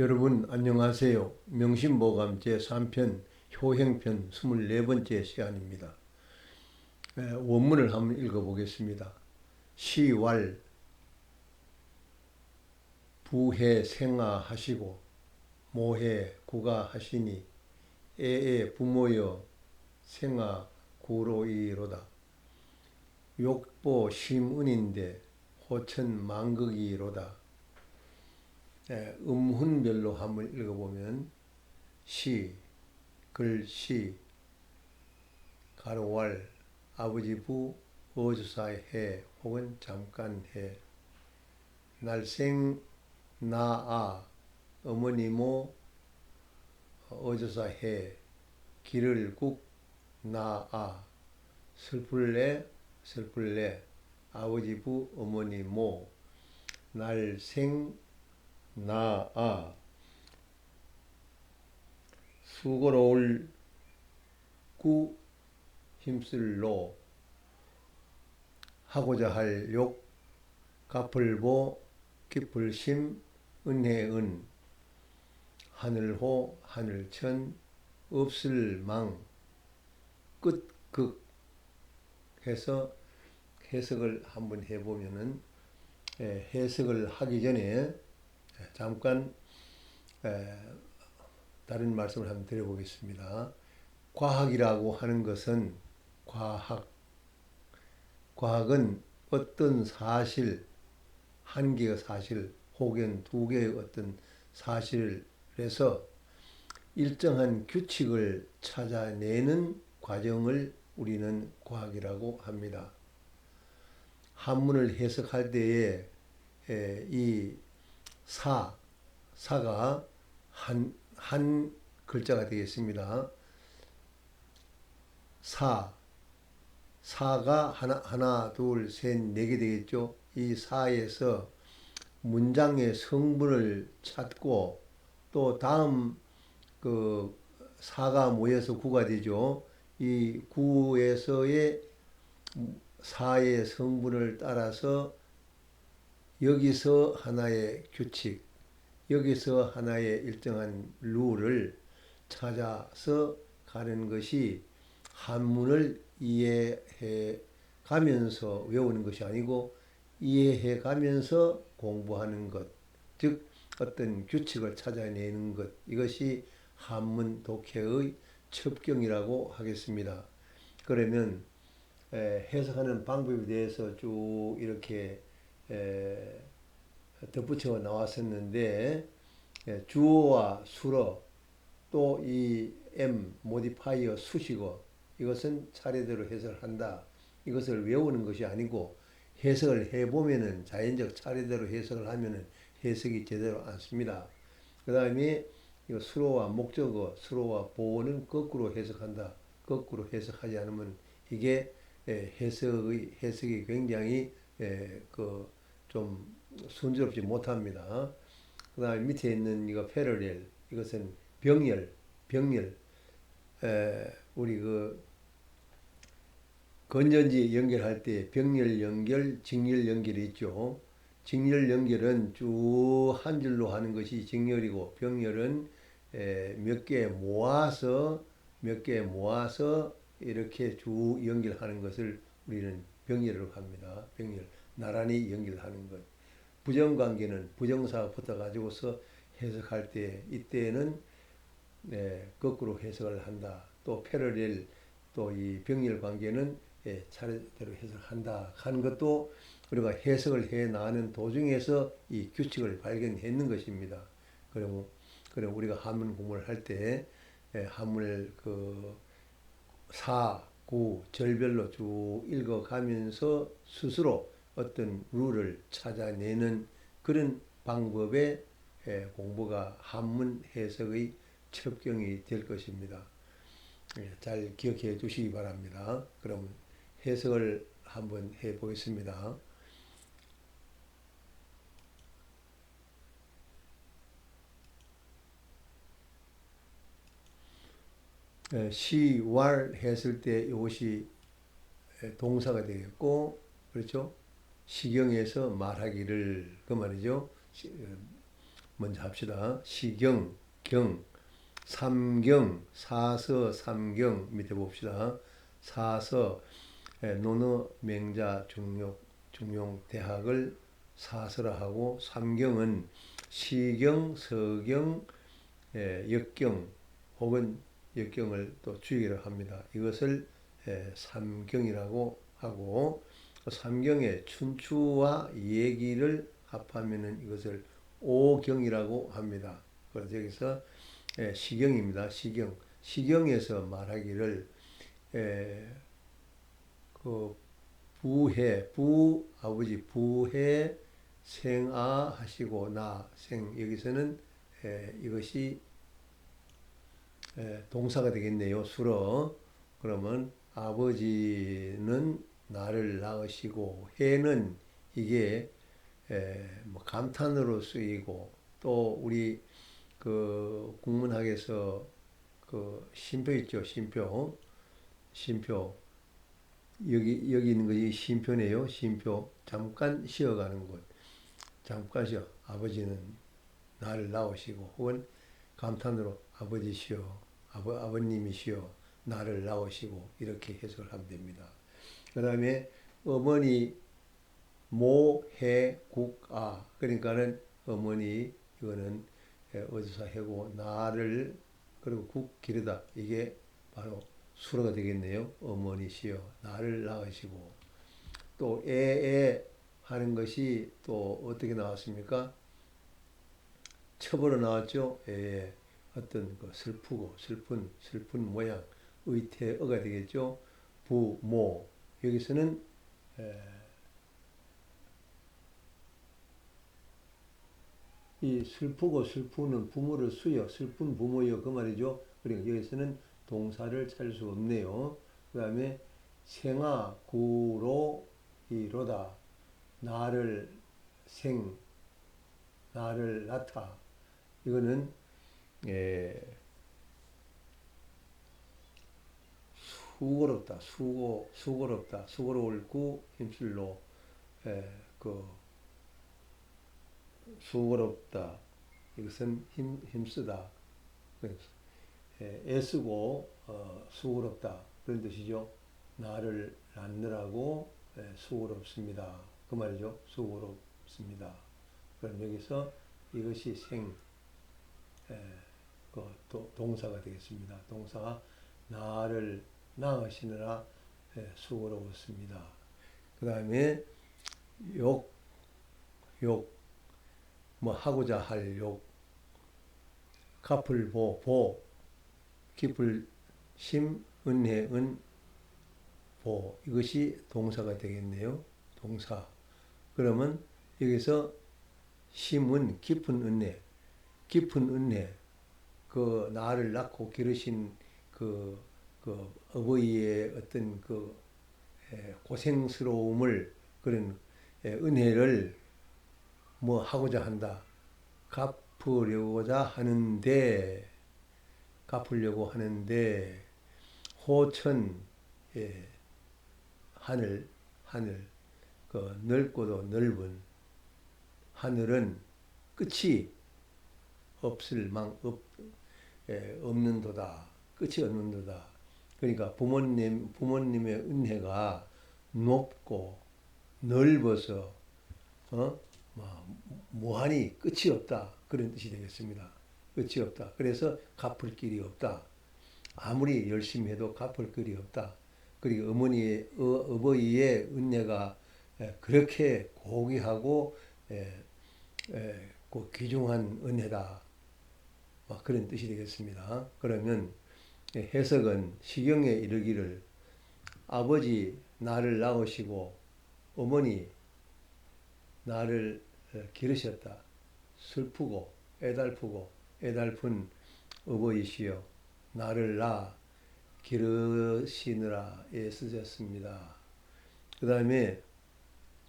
여러분 안녕하세요. 명심보감 제3편 효행편 24번째 시간입니다. 에, 원문을 한번 읽어보겠습니다. 시왈 부해 생하하시고 모해 구가하시니 애애 부모여 생하 구로이로다. 욕보 심은인데 호천 망극이로다. 예, 음훈별로 한번 읽어보면 시, 글시, 가로왈, 아버지 부, 어주사의 해 혹은 잠깐 해. 날생 나아 어머니 모 어주사 해. 길을 국 나아. 슬플래 슬플래. 아버지 부 어머니 모. 날생 나아. 수고로울 구 힘쓸로 하고자 할 욕 갚을보 깊을심 은혜은. 하늘호 하늘천 없을망. 끝극. 해서 해석을 한번 해보면은 예, 해석을 하기 전에 잠깐 다른 말씀을 한번 드려보겠습니다. 과학이라고 하는 것은 과학, 과학은 어떤 사실, 한 개의 사실 혹은 두 개의 어떤 사실에서 일정한 규칙을 찾아내는 과정을 우리는 과학이라고 합니다. 한문을 해석할 때에 이 사, 사가 한, 한 글자가 되겠습니다. 사, 사가 하나, 하나, 둘, 셋, 네 개 되겠죠. 이 사에서 문장의 성분을 찾고 또 다음 그 사가 모여서 구가 되죠. 이 구에서의 사의 성분을 따라서 여기서 하나의 규칙, 여기서 하나의 일정한 룰을 찾아서 가는 것이 한문을 이해해 가면서 외우는 것이 아니고 이해해 가면서 공부하는 것, 즉 어떤 규칙을 찾아내는 것, 이것이 한문 독해의 첩경이라고 하겠습니다. 그러면 해석하는 방법에 대해서 쭉 이렇게 덧붙여 나왔었는데 주어와 수로 또이 M 모디파이어 수식어 이것은 차례대로 해석한다. 이것을 외우는 것이 아니고 해석을 해보면은 자연적 차례대로 해석을 하면은 해석이 제대로 않습니다. 그 다음에 수로와 목적어, 수로와 보어는 거꾸로 해석한다. 거꾸로 해석하지 않으면 이게 해석의 해석이 굉장히 그 좀 순조롭지 못합니다. 그 다음에 밑에 있는 이거 패러렐 이것은 병렬 병렬 에, 우리 그 건전지 연결할 때 병렬 연결, 직렬 연결이 있죠. 직렬 연결은 쭉 한 줄로 하는 것이 직렬이고 병렬은 몇 개 모아서 몇 개 모아서 이렇게 쭉 연결하는 것을 우리는 병렬이라고 합니다. 병렬. 나란히 연결하는 것. 부정관계는 부정사가 붙어가지고서 해석할 때 이때는 네, 거꾸로 해석을 한다. 또 패러렐 또 이 병렬 관계는 예, 차례대로 해석한다 하는 것도 우리가 해석을 해 나가는 도중에서 이 규칙을 발견했는 것입니다. 그리고 그럼 우리가 한문 공부를 할때 예, 한문을 그 사, 구, 절별로 쭉 읽어가면서 스스로 어떤 룰을 찾아내는 그런 방법의 공부가 한문 해석의 첩경이 될 것입니다. 예, 잘 기억해 두시기 바랍니다. 그럼 해석을 한번 해 보겠습니다. 예, 시왈 했을 때 이것이 동사가 되겠고 그렇죠? 시경에서 말하기를 그 말이죠. 어, 먼저 합시다. 시경, 경, 삼경, 사서, 삼경 밑에 봅시다. 사서, 예, 논어, 맹자, 중용, 중용, 대학을 사서라 하고 삼경은 시경, 서경, 예, 역경 혹은 역경을 또 주의를 합니다. 이것을 예, 삼경이라고 하고 삼경의 춘추와 얘기를 합하면은 이것을 오경이라고 합니다. 그래서 여기서 예, 시경입니다. 시경. 시경에서 말하기를 예, 그 부해 부 아버지 부해 생아 하시고 나 생 여기서는 에, 이것이 에, 동사가 되겠네요. 수러 그러면 아버지는 나를 낳으시고 해는 이게 에, 뭐 감탄으로 쓰이고 또 우리 그 국문학에서 그 쉼표 있죠. 쉼표 쉼표 여기 여기 있는 것이 쉼표네요. 쉼표 잠깐 쉬어가는 곳. 잠깐 쉬어. 아버지는 나를 낳으시고 혹은 감탄으로 아버지시여 아버, 아버님이시여 나를 낳으시고 이렇게 해석을 하면 됩니다. 그 다음에 어머니 모해국아 그러니까는 어머니 이거는 어디서 해고 나를 그리고 국 기르다 이게 바로 수로가 되겠네요. 어머니시여 나를 낳으시고 또 애애 하는 것이 또 어떻게 나왔습니까? 첩으로 나왔죠. 애애 어떤 그 슬프고 슬픈 슬픈 모양 의태어가 되겠죠. 부모 여기서는 이 슬프고 슬프는 부모를 수여 슬픈 부모여 그 말이죠. 그러니까 여기서는 동사를 찾을 수 없네요. 그 다음에 생아 구로 이로다 나를 생 나를 낳다 이거는 예, 수고롭다 수고 수고롭다 수고로울 구 힘줄로 예, 그 수고롭다. 이것은 힘 힘쓰다. 예, 애쓰고 어, 수고롭다. 그런 뜻이죠. 나를 낳느라고 예, 수고롭습니다. 그 말이죠. 수고롭습니다. 그럼 여기서 이것이 생 예, 그 동사가 되겠습니다. 동사가 나를 낳으시느라 예, 수고로웠습니다. 그 다음에 욕, 욕, 뭐 하고자 할 욕, 갚을 보, 보, 깊을 심, 은혜, 은, 보. 이것이 동사가 되겠네요. 동사. 그러면 여기서 심은 깊은 은혜, 깊은 은혜, 그 나를 낳고 기르신 그, 그 어버이의 어떤 그 고생스러움을 그런 은혜를 뭐 하고자 한다. 갚으려고자 하는데, 갚으려고 하는데, 호천, 예, 하늘, 하늘, 그 넓고도 넓은 하늘은 끝이 없을 망, 없, 예, 없는도다. 끝이 없는도다. 그러니까 부모님, 부모님의 은혜가 높고 넓어서, 어? 뭐, 무한히 끝이 없다. 그런 뜻이 되겠습니다. 끝이 없다. 그래서 갚을 길이 없다. 아무리 열심히 해도 갚을 길이 없다. 그리고 어머니의, 어, 버이의 은혜가 그렇게 고귀하고, 에, 에, 그 귀중한 은혜다. 그런 뜻이 되겠습니다. 그러면 해석은 시경에 이르기를 아버지 나를 낳으시고 어머니 나를 기르셨다. 슬프고 애달프고 애달픈 어버이시여 나를 낳아 기르시느라 애쓰셨습니다. 그 다음에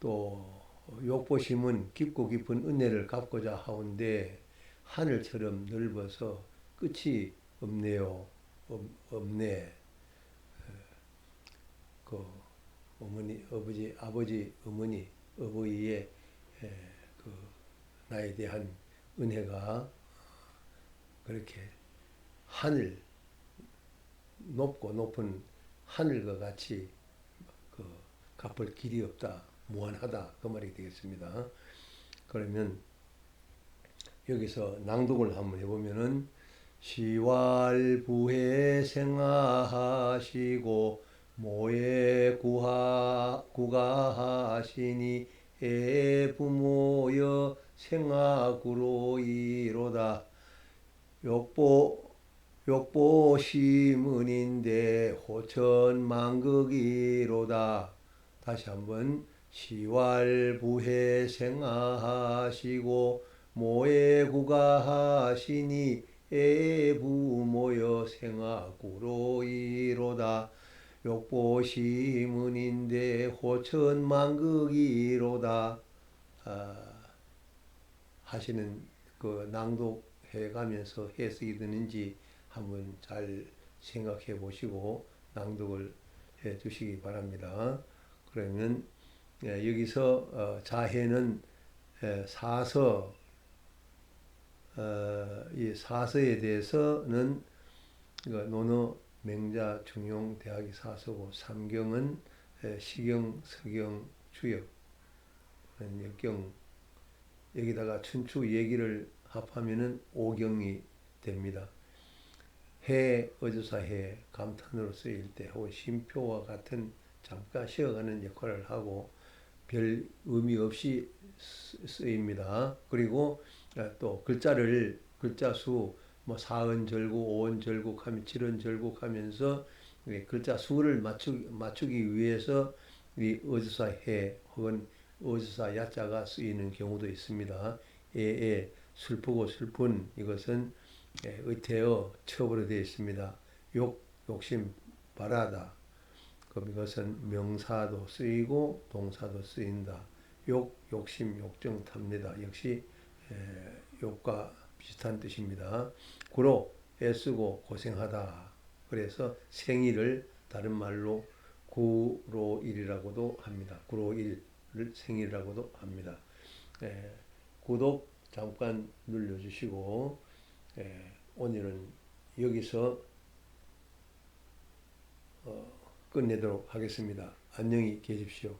또 욕보심은 깊고 깊은 은혜를 갚고자 하온데 하늘처럼 넓어서 끝이 없네요. 없네. 그 어머니, 아버지, 아버지, 어머니, 어버이의 그 나에 대한 은혜가 그렇게 하늘 높고 높은 하늘과 같이 그 갚을 길이 없다 무한하다 그 말이 되겠습니다. 그러면 여기서 낭독을 한번 해보면은 시왈부해 생하하시고 모에 구하 구가하시니 해 부모여 생악으로 이로다. 욕보 욕보 시문인데 호천 만극이로다. 다시 한번 시왈부해 생하하시고 모에 구가하시니 애부모여 생악으로 이로다 욕보시문인데 호천만극이로다 아, 하시는 그 낭독해 가면서 해석이 되는지 한번 잘 생각해 보시고 낭독을 해 주시기 바랍니다. 그러면 예, 여기서 어, 자해는 예, 사서 어, 이 사서에 대해서는 논어 맹자 중용 대학이 사서고 삼경은 에, 시경 서경 주역 역경 여기다가 춘추 얘기를 합하면은 오경이 됩니다. 해 어조사 해 감탄으로 쓰일 때 혹은 심표와 같은 잠깐 쉬어가는 역할을 하고 별 의미 없이 쓰- 쓰입니다. 그리고 아, 또 글자를 글자 수, 뭐 사은 절국, 오은 절국 하면 칠은 절국 하면서 이 글자 수를 맞추, 맞추기 위해서 이 어조사 해 혹은 어조사 야자가 쓰이는 경우도 있습니다. 에에 슬프고 슬픈 이것은 예, 의태어 처벌로 되어 있습니다. 욕 욕심 바라다. 그럼 이것은 명사도 쓰이고 동사도 쓰인다. 욕 욕심 욕정 탑니다. 역시 에, 욕과 비슷한 뜻입니다. 구로 애쓰고 고생하다. 그래서 생일을 다른 말로 구로일이라고도 합니다. 구로일을 생일이라고도 합니다. 에, 구독 잠깐 눌러주시고 에, 오늘은 여기서 어, 끝내도록 하겠습니다. 안녕히 계십시오.